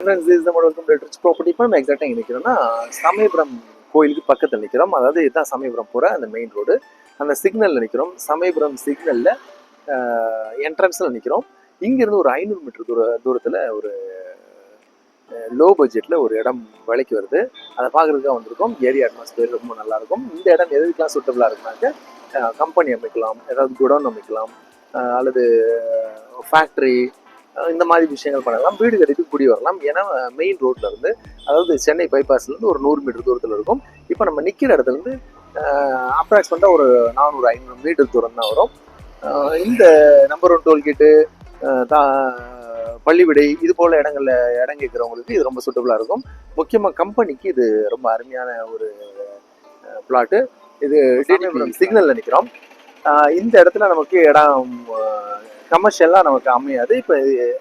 Friends is நம்ம welcome to rich property இப்போ நம்ம எக்ஸாக்டாக எங்கே நிற்கிறோம்னா சமயபுரம் கோயிலுக்கு பக்கத்தில் நிற்கிறோம் அதாவது இதுதான் சமயபுரம் போகிற அந்த மெயின் ரோடு அந்த சிக்னலில் நிற்கிறோம் சமயபுரம் சிக்னலில் என்ட்ரன்ஸில் நிற்கிறோம் இங்கேருந்து ஒரு ஐநூறு மீட்டர் தூர தூரத்தில் ஒரு லோ பட்ஜெட்டில் ஒரு இடம் விலைக்கு வருது. அதை பார்க்குறதுக்காக வந்திருக்கோம். ஏரியா அட்மாஸ்பியர் ரொம்ப நல்லாயிருக்கும் இந்த இடம் எதுக்கெலாம் சூட்டபுளாக இருக்குனாக்க கம்பெனி அமைக்கலாம். ஏதாவது குடோன் அமைக்கலாம். அல்லது ஃபேக்ட்ரி இந்த மாதிரி விஷயங்கள் பண்ணலாம். வீடு கட்டிட்டு குடி வரலாம். ஏன்னா மெயின் ரோட்ல இருந்து அதாவது சென்னை இருந்து ஒரு நூறு மீட்டர் தூரத்தில் இருக்கும். இப்போ நம்ம நிற்கிற இடத்துல இருந்து அப்ராக்சிமேட்டாக ஒரு நானூறு ஐநூறு மீட்டர் தூரம் தான் வரும். இந்த நம்பர் ஒன் டோல்கேட்டு பள்ளிவிடை இது போல இடங்கள்ல இடம் கேட்குறவங்களுக்கு இது ரொம்ப சூட்டபுளாக இருக்கும். முக்கியமாக கம்பெனிக்கு இது ரொம்ப அருமையான ஒரு பிளாட்டு இது சிக்னலில் நிற்கிறோம் இந்த இடத்துல நமக்கு இடம் கமர்ஷியலாக நமக்கு அமையாது. இப்போ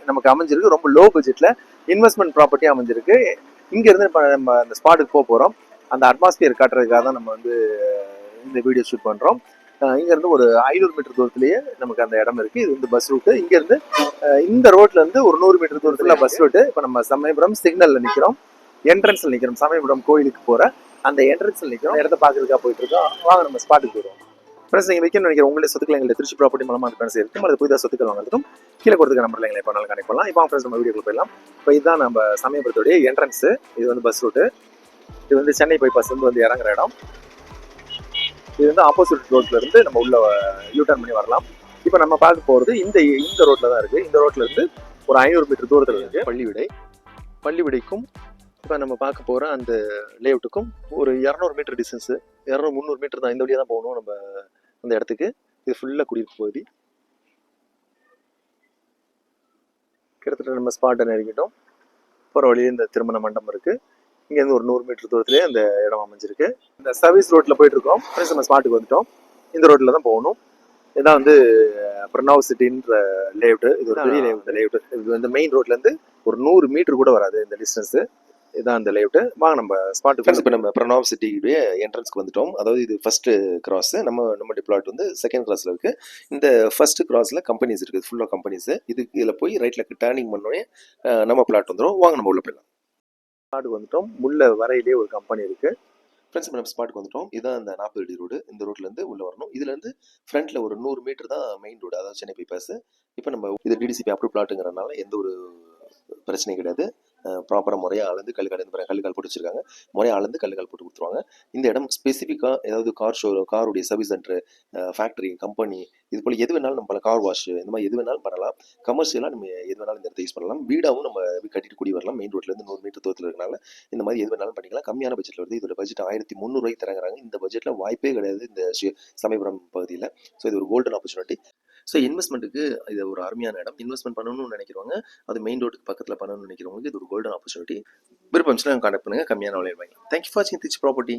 நமக்கு அமைஞ்சிருக்கு. ரொம்ப லோ பட்ஜெட்டில் இன்வெஸ்ட்மெண்ட் ப்ராப்பர்ட்டி அமைஞ்சிருக்கு. இங்கேருந்து இப்போ நம்ம அந்த ஸ்பாட்டுக்கு போக போகிறோம் அந்த அட்மாஸ்பியர் காட்டுறதுக்காக தான் நம்ம வந்து இந்த வீடியோ ஷூட் பண்ணுறோம் இங்கேருந்து ஒரு ஐநூறு மீட்டர் தூரத்துலேயே நமக்கு அந்த இடம் இருக்குது இது வந்து பஸ் ரூட்டு இங்கேருந்து இந்த ரோட்லேருந்து ஒரு நூறு மீட்டர் தூரத்தில் பஸ் ரூட்டு இப்போ நம்ம சமயபுரம் சிக்னலில் நிற்கிறோம் என்ட்ரன்ஸில் நிற்கிறோம் சமயபுரம் கோயிலுக்கு போகிற அந்த என்ட்ரன்ஸில் நிற்கிறோம் இடத்த பார்க்குறதுக்காக போயிட்டு இருக்கோம். வாங்க நம்ம ஸ்பாட்டுக்கு போயிடுவோம். ஃப்ரெண்ட்ஸ் நீங்கள் வைக்கணும்னு நினைக்கிற உங்களே சொத்துக்கள் எங்களை திருச்சி ப்ராப்பர்ட்டி மூலமாக அந்த ஃப்ரெண்ட்ஸ் அது புதிதாக சொத்துக்கள் வாங்குறதுக்கும் கீழே கொடுத்துக்க நம்பரில் எங்களை எப்போ நாள் கனெக்ட் பண்ணலாம். இப்போ ஃப்ரெண்ட்ஸ் நம்ம வீடியோக்கு போயிடலாம். இப்போ இதுதான் நம்ம சமயபுரத்துடைய என்ட்ரன்ஸு இது வந்து பஸ் ரூட்டு இது வந்து சென்னை பைபாஸ் வந்து வந்து இறங்குற இடம். இது வந்து ஆப்போசிட் ரோட்ல இருந்து நம்ம உள்ள uh, யூ டர்ன் பண்ணி வரலாம். இப்போ நம்ம பார்க்க போகிறது இந்த இந்த ரோட்ல தான் இருக்கு. இந்த ரோட்ல இருந்து ஒரு ஐநூறு மீட்டர் தூரத்தில் இருக்கு. பள்ளிவிடை. பள்ளிவிடைக்கும் இப்போ நம்ம பார்க்க போகிற அந்த லேஅவுட்டுக்கும் ஒரு இரநூறு மீட்டர் டிஸ்டன்ஸு இரநூறு முந்நூறு மீட்டர் தான் இந்த வழியாக தான் போகணும். நம்ம அந்த இடத்துக்கு. இது ஃபுல்லாக குடியிருப்பு பகுதி. கிட்டத்தட்ட நம்ம ஸ்பாட்டை நெருங்கிட்டோம். போகிற வழியே இந்த திருமண மண்டபம் இருக்குது இங்கேருந்து ஒரு நூறு மீட்டர் தூரத்துலேயே அந்த இடம் அமைஞ்சிருக்கு. இந்த சர்வீஸ் ரோட்டில் போயிட்டு இருக்கோம். ஃப்ரெண்ட்ஸ் நம்ம ஸ்பாட்டுக்கு வந்துட்டோம். இந்த ரோட்டில் தான் போகணும். இதான் வந்து பிரணவ் சிட்டின்ற லேஅவுட் இது ஒரு பெரிய லேஅவுட் லேஅவுட் இது வந்து மெயின் ரோட்லேருந்து ஒரு நூறு மீட்டர் கூட வராது இந்த டிஸ்டன்ஸு இதான் இந்த லேஅவுட் வாங்க நம்ம ஸ்பாட்டுக்கு இப்போ நம்ம பிரணாப் சிட்டியுடைய என்ட்ரன்ஸ்க்கு வந்துட்டோம். அதாவது இது ஃபர்ஸ்ட் கிராஸ் நம்ம நம்ம டிப்ளாட் வந்து செகண்ட் கிராஸ்ல இருக்கு. இந்த ஃபர்ஸ்ட் கிராஸ்ல கம்பெனிஸ் இருக்குது ஃபுல்லாக கம்பெனிஸ் இது இதில் போய் ரைட்ல டேர்னிங் பண்ணோடனே நம்ம பிளாட் வந்துடும் வாங்க நம்ம உள்ள போயிடலாம். ஸ்பாட்டுக்கு வந்துட்டோம். முள்ள வரையிலே ஒரு கம்பெனி இருக்கு. ஃப்ரெண்ட்ஸ் நம்ம ஸ்பாட்டுக்கு வந்துட்டோம். இதுதான் இந்த நாற்பது அடி ரோடு இந்த ரோட்ல இருந்து உள்ள வரணும். இதுல இருந்து ஃப்ரண்ட்ல ஒரு நூறு மீட்டர் தான் மெயின் ரோடு அதாவது சென்னை பைபாஸ் இப்போ நம்ம இது டிடிசிபி அப்ரூவ் பிளாட்டுங்கிறனால எந்த ஒரு பிரச்சனையும் கிடையாது. ப்ராப்பராக முறையாக அளந்து கல் கடந்து கல்லுக்கால் போட்டு வச்சிருக்காங்க முறையாக அளந்து கல்லுக்கால் போட்டு கொடுத்துருவாங்க. இந்த இடம் ஸ்பெசிஃபிக்காக ஏதாவது கார் ஷோ காருடைய சர்வீஸ் சென்டர் ஃபேக்ட்ரி கம்பெனி இது போல் எது வேணாலும் நம்ம கார் வாஷ் இந்த மாதிரி எது வேணாலும் பண்ணலாம். கமர்ஷியலாக நம்ம எது வேணாலும் இந்த இடத்த யூஸ் பண்ணலாம். வீடாகவும் நம்ம கட்டிட்டு கூடி வரலாம். மெயின் ரோட்லேருந்து நூறு மீட்டர் தூரத்தில் இருக்கனால இந்த மாதிரி எது வேணாலும் பண்ணிக்கலாம். கம்மியான பட்ஜெட்டில் வருது. இதோட பட்ஜெட் ஆயிரத்தி முந்நூறுவாய்க்கு தரங்குறாங்க இந்த பட்ஜெட்டில் வாய்ப்பே கிடையாது இந்த சமயபுரம் பகுதியில். ஸோ இது ஒரு கோல்டன் ஆப்பர்ச்சுனிட்டி ஸோ இன்வெஸ்ட்மெண்ட்டுக்கு இது ஒரு அருமையான இடம். இன்வெஸ்ட்மெண்ட் பண்ணணும்னு நினைக்கிறவங்க அது மெயின் ரோட்டுக்கு பக்கத்தில் பண்ணணும்னு நினைக்கிறவங்களுக்கு இது ஒரு கோல்டன் ஆப்பர்ச்சுனிட்டி விருப்பம் கான்டாக்ட் பண்ணுங்க. கம்மியான விலையில் வாங்கலாம் தேங்க்யூ ஃபார் வாட்சிங் திச் ப்ராப்பர்ட்டி